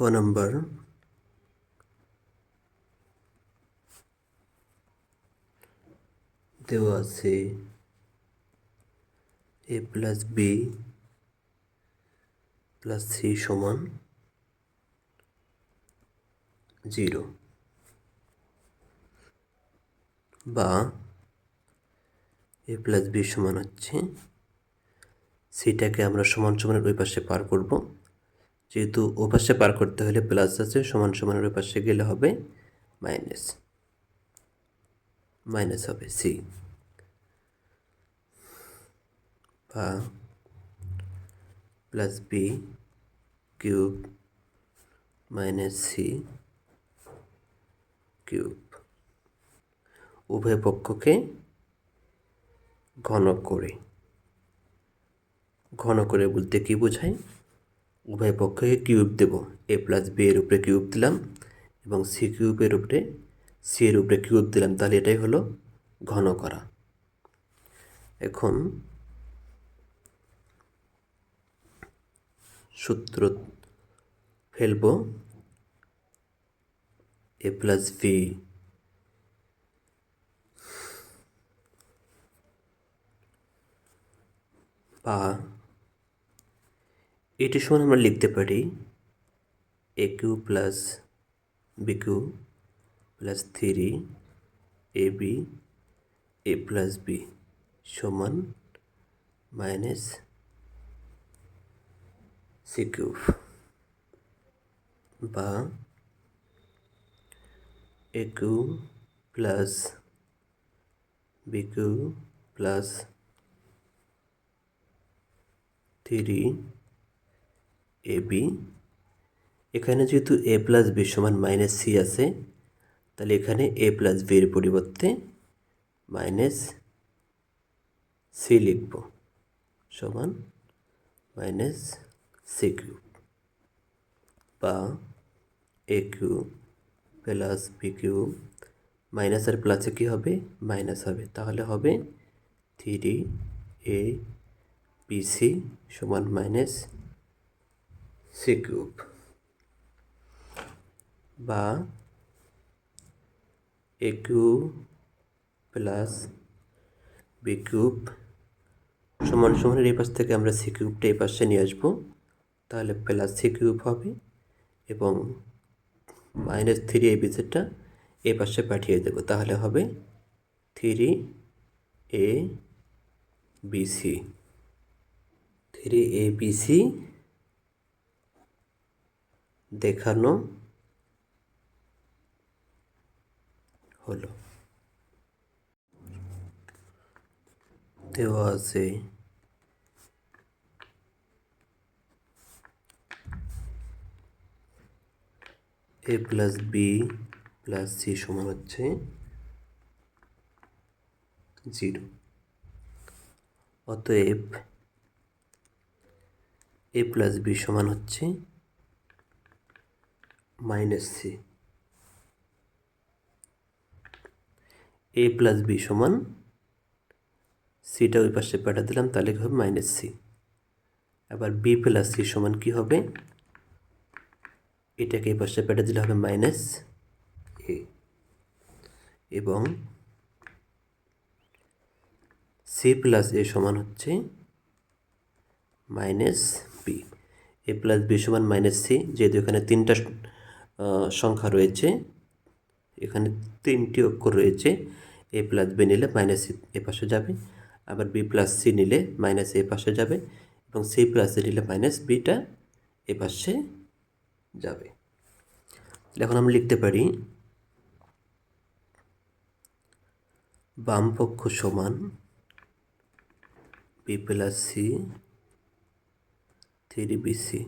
ক নম্বর? দেওয়া আছে A plus B plus C সমান জিরো। বা এ প্লাস বি সমান হচ্ছে সিটাকে আমরা সমান সমানের ওই পাশে পার করব। যেহেতু ওপাশে পার করতে হলে প্লাস আছে, সমান সমানের ওই পাশে গেলে হবে মাইনাস মাইনাস হবে সি বা plus B cube minus C cube উভয় পক্ষকে ঘন করে ঘন করে বলতে কি বোঝায়? উভয় পক্ষকে কিউব দেব। এ প্লাস বি এর উপরে কিউব দিলাম এবং সি কিউবের উপরে সি এর উপরে কিউব দিলাম। তাহলে এটাই হলো ঘন করা। এখন সূত্র ফেলব। এ প্লাস বি বা এটি সমান আমরা লিখতে পারি A cube plus B cube plus three A B A plus B সমান মাইনাস সি কিউব বা A cube plus B cube plus three A B. এখানে যেহেতু এ প্লাস বি সমান মাইনাস সি আছে, তাহলে এখানে এ প্লাস বির পরিবর্তে মাইনাস সি লিখব সমান মাইনাস সি কিউব বা A cube plus B cube. Minus আর প্লাসে কী হবে? মাইনাস হবে। তাহলে হবে থ্রি এ বিসি সমান মাইনাস সি কিউব বা A cube plus B cube সমান সমানের এই পাশ থেকে আমরা সি কিউবটা এই পাশে নিয়ে আসব। তাহলে প্লাস সি কিউব হবে এবং মাইনাস থ্রি এই বিসেটটা এ পাশে পাঠিয়ে দেব। তাহলে হবে three A B C three A B C দেখানো হলো। দেওয়া আছে A plus B plus C সমান হচ্ছে জিরো। অতএব এ প্লাস বি সমান হচ্ছে minus C A plus B সমান সিটা ওই পাশে পাঠা দিলাম, তাহলে হবে মাইনাস সি আবার বি প্লাস সি সমান কী হবে? এটাকে এই পাশে পেটে দিলে হবে মাইনাস এ এবং সি প্লাস এ সমান হচ্ছে minus B A plus B সমান মাইনাস সি যেহেতু এখানে তিনটা সংখ্যা রয়েছে। এখানে তিনটি অক্ষর রয়েছে। এ প্লাস বি নিলে মাইনাস এ পাশে যাবে। আবার বি প্লাস সি নিলে মাইনাস এ পাশে যাবে এবং সি প্লাস এ নিলে মাইনাস বিটা এ পাশে যাবে। এখন আমরা লিখতে পারি বাম পক্ষ সমান B plus C three B C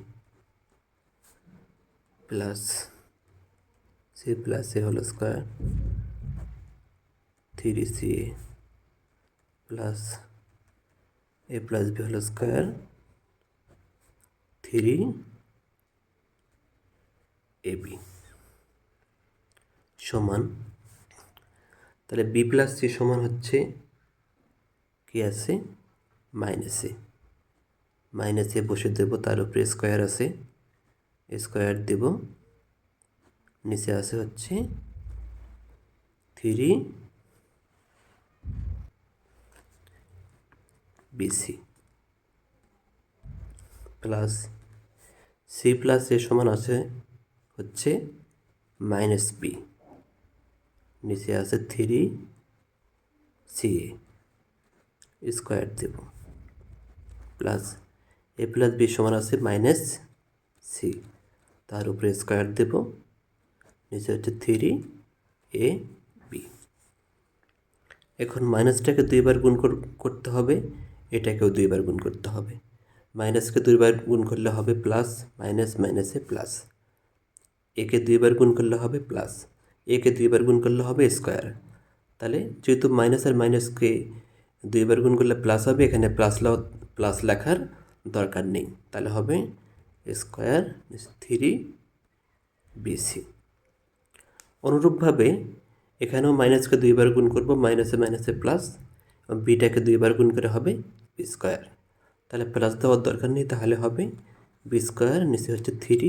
plus C plus A হল square three C A plus A plus B হল স্কোয়ার থ্রি এ বি সমান। তাহলে বি প্লাস সি সমান হচ্ছে কি আছে? মাইনাসে মাইনাসে বসে দেবো, তার উপরে স্কোয়ার আছে। স্কোয়ার দেব নিচে আসে হচ্ছে three B C plus C plus এর সমান আছে হচ্ছে মাইনাস বি নিচে আছে থ্রি সি এ স্কোয়ার দেব। প্লাস এ প্লাস বি সমান আছে মাইনাস সি তার উপরে স্কোয়ার দেব। নিচে হচ্ছে থ্রি এ বি এখন মাইনাসটাকে দুইবার গুণ করতে হবে, এটাকেও দুইবার গুণ করতে হবে। মাইনাসকে দুইবার গুণ করলে হবে প্লাস মাইনাস মাইনাসে প্লাস একে দুইবার গুণ করলে হবে প্লাস একে দুইবার গুণ করলে হবে স্কোয়ার তাহলে যেহেতু মাইনাস আর মাইনাসকে দুইবার গুণ করলে প্লাস হবে, এখানে প্লাস প্লাস লেখার দরকার নেই। তাহলে হবে স্কোয়ার থ্রি বিসি অনুরূপভাবে এখানেও মাইনাসকে দুইবার গুণ করব, মাইনাসে মাইনাসে প্লাস বিটাকে দুইবার গুণ করে হবে বি স্কোয়ার তাহলে প্লাস দেওয়ার দরকার নেই, তাহলে হবে বি স্কোয়ার নিচে হচ্ছে থ্রি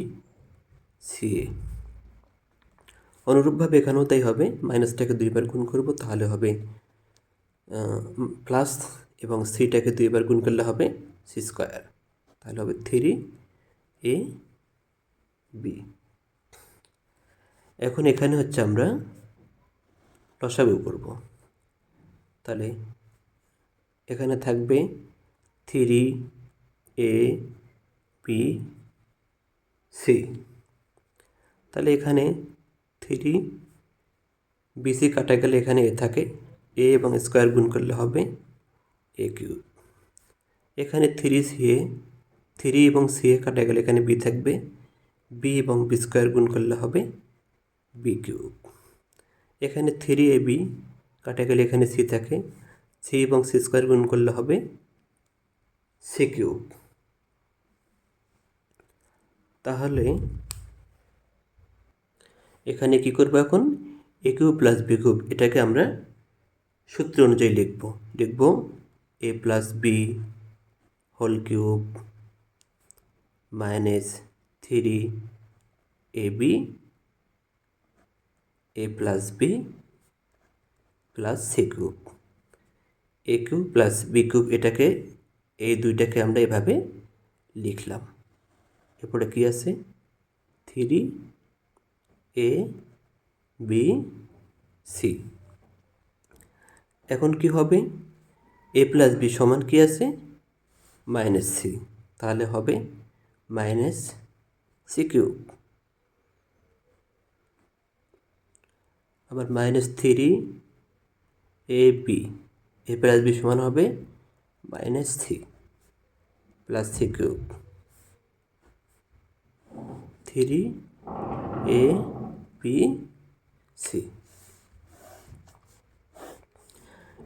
সি অনুরূপভাবে এখানেও তাই হবে, মাইনাসটাকে দুইবার গুণ করব, তাহলে হবে প্লাস এবং সিটাকে দুইবার গুণ করলে হবে সি স্কোয়ার তাহলে হবে থ্রি এ বি এখন এখানে হচ্ছে আমরা লসাগু করব। তাহলে এখানে থাকবে থ্রি এ বি সি। তাহলে এখানে থ্রি বিসি কাটা গেলে এখানে এ থাকে। এ এবং স্কোয়ার গুণ করলে হবে এ কিউব। এখানে থ্রি সি এ, থ্রি এবং সি এ কাটা গেলে এখানে বি থাকবে। বি এবং বি স্কোয়ার গুণ করলে হবে বি কিউব এখানে থ্রি এ বি কাটা গেলে এখানে সি থাকে। সি এবং সি স্কোয়ার গুণ করলে হবে সি কিউব তাহলে এখানে কি করব এখন? A cube plus B cube এটাকে আমরা সূত্র অনুযায়ী লিখব। লিখব A plus B whole cube minus three A B A plus B plus C cube A cube plus B cube এটাকে, এই দুইটাকে আমরা এভাবে লিখলাম। এরপরে কি আছে? থ্রি এ বি সি এখন কি হবে? এ প্লাস বি সমান কি আছে? মাইনাস সি তাহলে হবে মাইনাস সি কিউব আবার minus three A B A plus B সমান হবে minus three plus C cube three A B C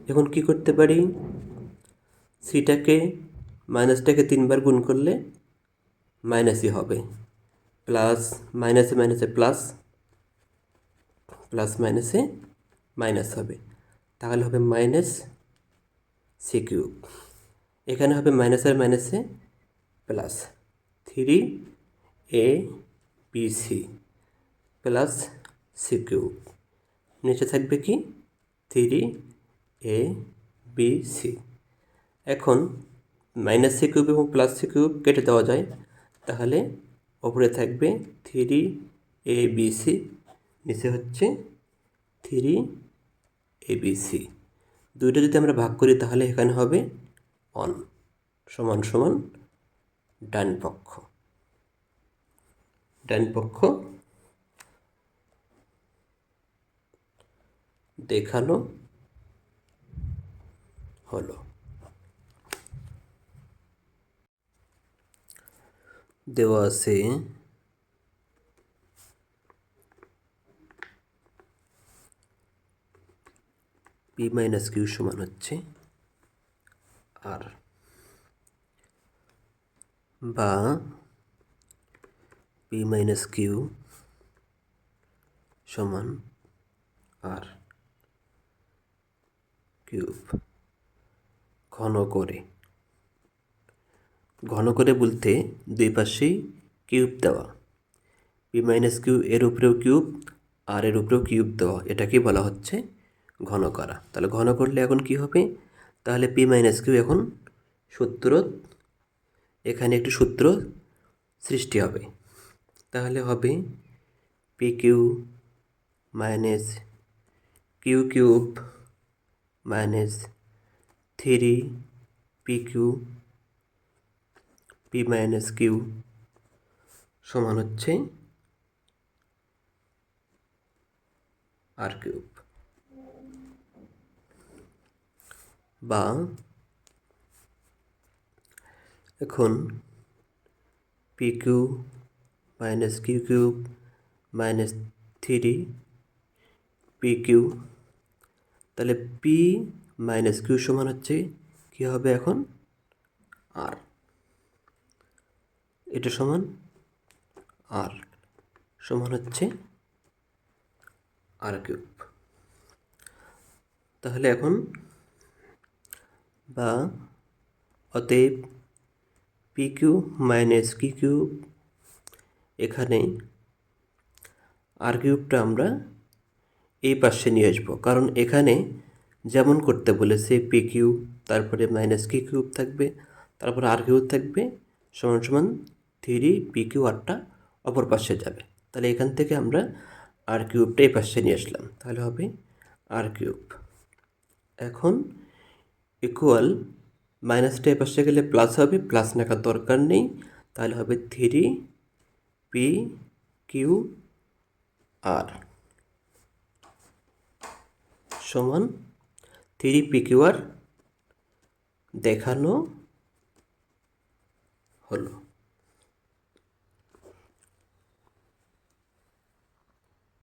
এখন কি করতে পারি? সিটাকে মাইনাসটাকে তিনবার গুণ করলে মাইনাসই হবে। প্লাস মাইনাসে মাইনাসে প্লাস প্লাস মাইনাসে মাইনাস হবে। তাহলে হবে মাইনাস সি কিউব এখানে হবে মাইনাসের মাইনাসে plus three A B C plus C cube নিচে থাকবে কি? থ্রি এ বি সি এখন মাইনাস সি কিউব এবং প্লাস সি কিউব কেটে দেওয়া যায়। তাহলে ওপরে থাকবে থ্রি এ বি সি নিচে হচ্ছে থ্রি এ বি সি দুইটা যদি আমরা ভাগ করি তাহলে এখানে হবে অন সমান সমান ডান পক্ষ ডান পক্ষ দেখানো হলো। দেওয়া আছে পি মাইনাস কিউ সমান হচ্ছে আর বা পি মাইনাস কিউ সমান আর কিউব ঘন করে। ঘন করে বলতে দুই পাশেই কিউব দেওয়া। পি মাইনাস কিউ এর উপরেও কিউব আর এর উপরেও কিউব দেওয়া। এটাকেই বলা হচ্ছে ঘন করা। তাহলে ঘন করলে এখন কি হবে? তাহলে পি মাইনাস কিউ এখন সূত্র, এখানে একটি সূত্র সৃষ্টি হবে। তাহলে হবে P Q minus Q cube minus three P Q P minus Q সমান হচ্ছে আর কিউব বা এখন P Q minus Q cube minus three P Q তাহলে পি মাইনাস কিউ সমান হচ্ছে কী হবে এখন আর এটা সমান আর সমান হচ্ছে আর কিউব তাহলে এখন বা অতএব P Q minus Q cube এখানে আর কিউবটা আমরা এই পাশে নিয়ে আসব। কারণ এখানে যেমন করতে বলেছে পি কিউ তারপরে মাইনাস কি কিউব থাকবে, তারপরে আর কিউব থাকবে, সমান সমান থ্রি পি কিউ আরটা অপর পাশে যাবে। তাহলে এখান থেকে আমরা আর কিউবটা এই পাশে নিয়ে আসলাম। তাহলে হবে আর কিউব এখন ইকুয়াল মাইনাসটা এপাশে পাশে গেলে প্লাস হবে প্লাস নাকার দরকার নেই। তাহলে হবে থ্রি পি কিউ আর সমান থ্রি পি কিউ আর দেখানো হলো।